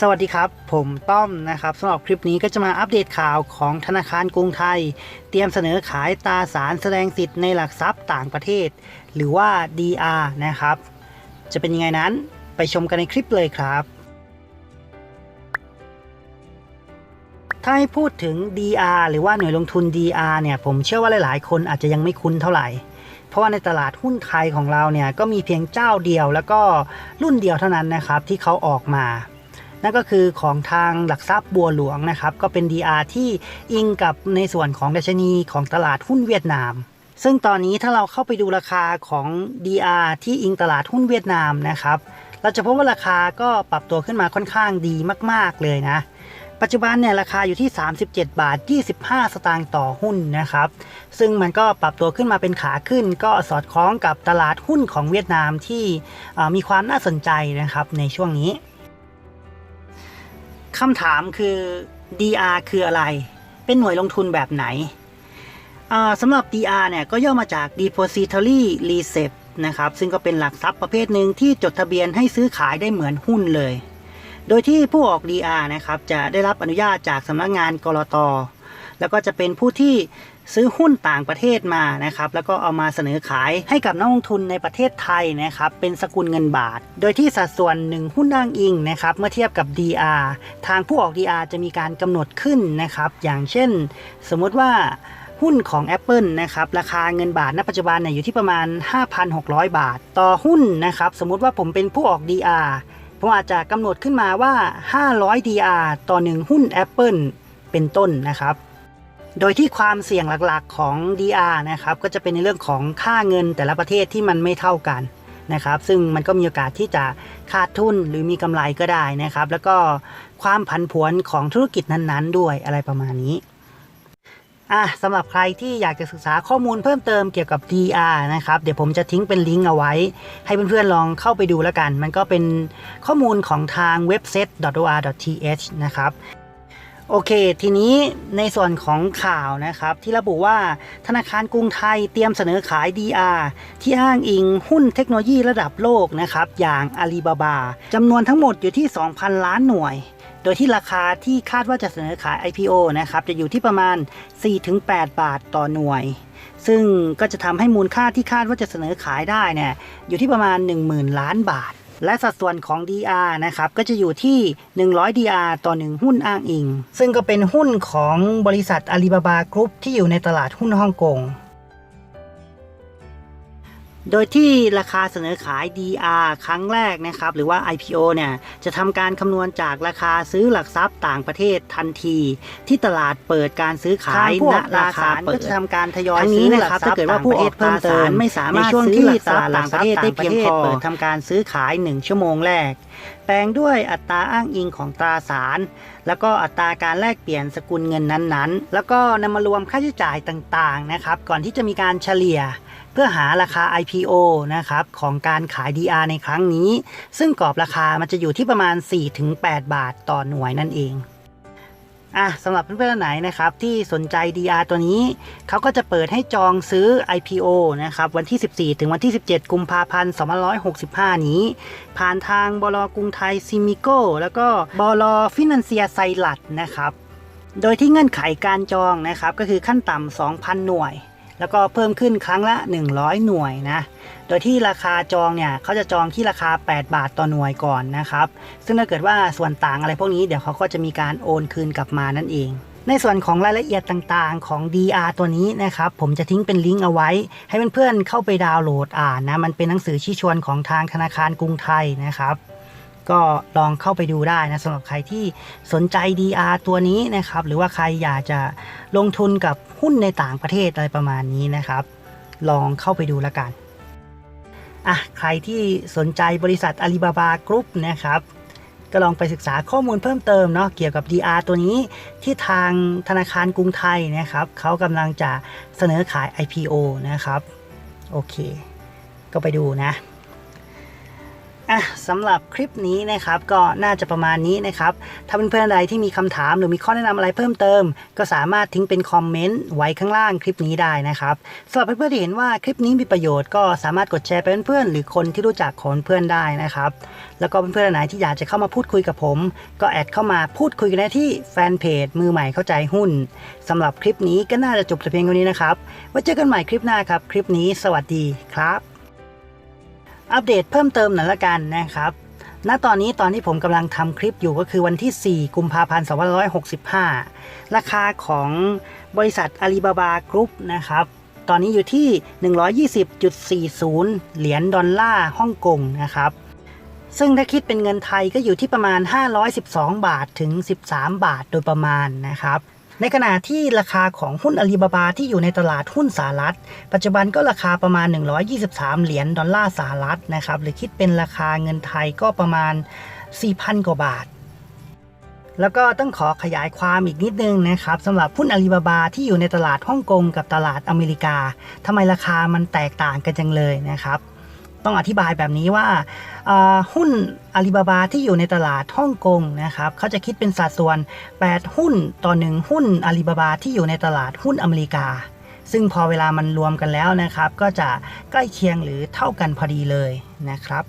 สวัสดีครับ ผมต้อมนะครับสำหรับคลิปนี้ก็จะมาอัปเดตข่าวของธนาคารกรุงไทย เตรียมเสนอขายตราสารแสดงสิทธิ์ในหลักทรัพย์ต่างประเทศ หรือว่า DR นะครับ จะเป็นยังไงนั้นไปชมกันในคลิปเลยครับ ถ้าให้พูดถึง DR หรือว่าหน่วยลงทุน DR เนี่ย ผมเชื่อว่าหลาย ๆ คนอาจจะยังไม่คุ้นเท่าไหร่เพราะว่าในตลาดหุ้นไทยของเราเนี่ยก็มีเพียงเจ้าเดียว แล้วก็รุ่นเดียวเท่านั้นนะครับที่เขาออกมา นั่นก็คือของทางหลักทรัพย์บัวหลวงนะครับก็เป็น DR ที่อิงกับในส่วนของดัชนีของตลาดหุ้นเวียดนาม ซึ่งตอนนี้ถ้าเราเข้าไปดูราคาของ DR ที่อิงตลาดหุ้นเวียดนามนะครับเราจะพบว่าราคาก็ปรับตัวขึ้นมาค่อนข้างดีมาก ๆเลยนะปัจจุบันเนี่ยราคาอยู่ที่ 37 บาท 25 สตางค์ต่อหุ้นนะครับ ซึ่งมันก็ปรับตัวขึ้นมาเป็นขาขึ้น ก็สอดคล้องกับตลาดหุ้นของเวียดนามที่มีความน่าสนใจนะครับในช่วงนี้ คำถามคือ DR คืออะไร เป็นหน่วยลงทุนแบบไหนอ่าสำหรับ DR เนี่ยก็ย่อมาจาก Depository Receipt นะครับ ซึ่งก็เป็นหลักทรัพย์ประเภทหนึ่งที่จดทะเบียนให้ซื้อขายได้เหมือนหุ้นเลย โดยที่ผู้ออก DR นะครับจะได้รับอนุญาตจากสำนักงานกรตแล้วก็จะเป็นผู้ที่ ซื้อหุ้นต่างประเทศมานะครับแล้วก็เอามาเสนอขายให้กับนักลงทุนในประเทศไทยนะครับเป็นสกุลเงินบาท โดยที่สัดส่วน1หุ้นอ้างอิงนะครับเมื่อเทียบกับ DR ทางผู้ออก DR จะมีการกำหนดขึ้นนะครับอย่างเช่น สมมติว่าหุ้นของ Apple นะครับราคาเงินบาทณปัจจุบันเนี่ยอยู่ที่ประมาณ 5,600 บาท ต่อหุ้นนะครับสมมุติว่าผมเป็นผู้ออก DR ผมอาจจะกำหนดขึ้นมาว่า 500 DR ต่อ 1 หุ้น Apple เป็นต้นนะครับ โดยที่ความเสี่ยงหลักๆของ DR นะครับก็จะเป็นในเรื่องของค่าเงินแต่ละประเทศที่มันไม่เท่ากันนะครับ ซึ่งมันก็มีโอกาสที่จะขาดทุนหรือมีกำไรก็ได้นะครับ แล้วก็ความผันผวนของธุรกิจนั้นๆ ด้วยอะไรประมาณนี้อะสำหรับใครที่อยากจะศึกษาข้อมูลเพิ่มเติมเกี่ยวกับ DR นะครับ เดี๋ยวผมจะทิ้งเป็นลิงก์เอาไว้ ให้เพื่อนๆลองเข้าไปดูแล้วกัน มันก็เป็นข้อมูลของทาง webset.or.th นะครับ โอเค ทีนี้ในส่วนของข่าวนะครับ ที่ระบุว่าธนาคารกรุงไทยเตรียมเสนอขาย DR ที่อ้างอิงหุ้นเทคโนโลยีระดับโลกนะครับ อย่างอาลีบาบาจำนวนทั้งหมดอยู่ที่ 2,000 ล้านหน่วย โดยที่ราคาที่คาดว่าจะเสนอขาย IPO นะครับ จะอยู่ที่ประมาณ 4-8 บาทต่อหน่วย ซึ่งก็จะทำให้มูลค่าที่คาดว่าจะเสนอขายได้เนี่ยอยู่ที่ประมาณ 10,000 ล้านบาท และสัดส่วนของ DR นะครับก็จะอยู่ที่ 100 DR ต่อ 1 หุ้นอ้างอิง ซึ่งก็เป็นหุ้นของบริษัทอาลีบาบากรุ๊ปที่อยู่ในตลาดหุ้นฮ่องกง โดยที่ราคาเสนอขาย DR ครั้งแรกนะครับ หรือว่า IPO เนี่ยจะทำการคำนวณจากราคาซื้อหลักทรัพย์ต่างประเทศทันที ที่ตลาดเปิดการซื้อขายณราคาเปิดก็จะทำการทยอยซื้อนะครับถ้าเกิดว่าผู้ออกตราสารไม่สามารถช่วงที่ตลาดต่างประเทศได้เพียงพอเปิดทำการซื้อขาย 1 ชั่วโมงแรกแป ลงด้วยอัตราอ้างอิงของตราสาร แล้วก็อัตราการแลกเปลี่ยนสกุลเงินนั้นๆ แล้วก็นำมารวมค่าใช้จ่ายต่างๆนะครับ ก่อนที่จะมีการเฉลี่ยเพื่อหาราคา IPO นะครับของการขาย DR ในครั้งนี้ ซึ่งกรอบราคามันจะอยู่ที่ประมาณ 4-8 บาทต่อหน่วยนั่นเอง อะสำหรับเพื่อนๆไหนนะครับที่สนใจ DR ตัวนี้ เขาก็จะเปิดให้จองซื้อ IPO นะครับวันที่ 14 ถึงวันที่ 17 กุมภาพันธ์ 2565 นี้ ผ่านทางบลกรุงไทยซิมิโก้ แล้วก็บลฟินันเซียไซรัดนะครับ โดยที่เงื่อนไขการจองนะครับก็คือขั้นต่ำ2,000 หน่วย แล้วก็เพิ่มขึ้นครั้งละ 100 หน่วยนะ โดยที่ราคาจองเนี่ยเขาจะจองที่ราคา 8 บาทต่อหน่วยก่อนนะครับ ซึ่งถ้าเกิดว่าส่วนต่างอะไรพวกนี้เดี๋ยวเขาก็จะมีการโอนคืนกลับมานั่นเองในส่วนของรายละเอียดต่างๆของ DR ตัวนี้นะครับ ผมจะทิ้งเป็นลิงก์เอาไว้ ให้เพื่อนๆเข้าไปดาวน์โหลดอ่านนะ มันเป็นหนังสือชี้ชวนของทางธนาคารกรุงไทยนะครับ ก็ลองเข้าไปดูได้นะสำหรับใครที่สนใจ DR ตัวนี้นะครับ หรือว่าใครอยากจะลงทุนกับหุ้นในต่างประเทศอะไรประมาณนี้นะครับ ลองเข้าไปดูแล้วกันอะใครที่สนใจบริษัทอาลีบาบากรุ๊ปนะครับก็ลองไปศึกษาข้อมูลเพิ่มเติมเนาะเกี่ยวกับ DR ตัวนี้ที่ทางธนาคารกรุงไทยนะครับเขากำลังจะเสนอขาย IPO นะครับ โอเค ก็ไปดูนะ อะสำหรับคลิปนี้นะครับก็น่าจะประมาณนี้นะครับถ้าเพื่อนๆใดที่มีคำถามหรือมีข้อแนะนำอะไรเพิ่มเติม ก็สามารถทิ้งเป็นคอมเมนต์ไว้ข้างล่างคลิปนี้ได้นะครับสำหรับเพื่อนๆที่เห็นว่าคลิปนี้มีประโยชน์ก็สามารถกดแชร์ไปเพื่อนๆหรือคนที่รู้จักของเพื่อนได้นะครับแล้วก็เพื่อนๆไหนที่อยากจะเข้ามาพูดคุยกับผม ก็แอดเข้ามาพูดคุยกันได้ที่แฟนเพจมือใหม่เข้าใจหุ้นสำหรับคลิปนี้ก็น่าจะจบแต่เพียงเท่านี้นะครับไว้เจอกันใหม่คลิปหน้าครับคลิปนี้สวัสดีครับ อัปเดตเพิ่มเติมหน่อยละกันนะครับณตอนนี้ตอนที่ผมกำลังทำคลิปอยู่ก็คือวันที่ 4 กุมภาพันธ์ 2565 ราคาของบริษัทอาลีบาบากรุ๊ปนะครับ ตอนนี้อยู่ที่ 120.40 เหรียญดอลลาร์ฮ่องกงนะครับ ซึ่งถ้าคิดเป็นเงินไทยก็อยู่ที่ประมาณ 512 บาทถึง 13 บาทโดยประมาณนะครับ ในขณะที่ราคาของหุ้นอาลีบาบาที่อยู่ในตลาดหุ้นสหรัฐ ปัจจุบันก็ราคาประมาณ 123 เหรียญดอลลาร์สหรัฐนะครับหรือคิดเป็นราคาเงินไทยก็ประมาณ 4,000 กว่าบาทแล้วก็ต้องขอขยายความอีกนิดนึงนะครับสำหรับหุ้นอาลีบาบาที่อยู่ในตลาดฮ่องกงกับตลาดอเมริกาทำไมราคามันแตกต่างกันจังเลยนะครับ ต้องอธิบายแบบนี้ว่าหุ้นอาลีบาบาที่อยู่ในตลาดฮ่องกงนะครับเขาจะคิดเป็นสัดส่วน 8 หุ้นต่อ 1 หุ้นอาลีบาบาที่อยู่ในตลาดหุ้นอเมริกา ซึ่งพอเวลามันรวมกันแล้วนะครับ ก็จะใกล้เคียงหรือเท่ากันพอดีเลยนะครับ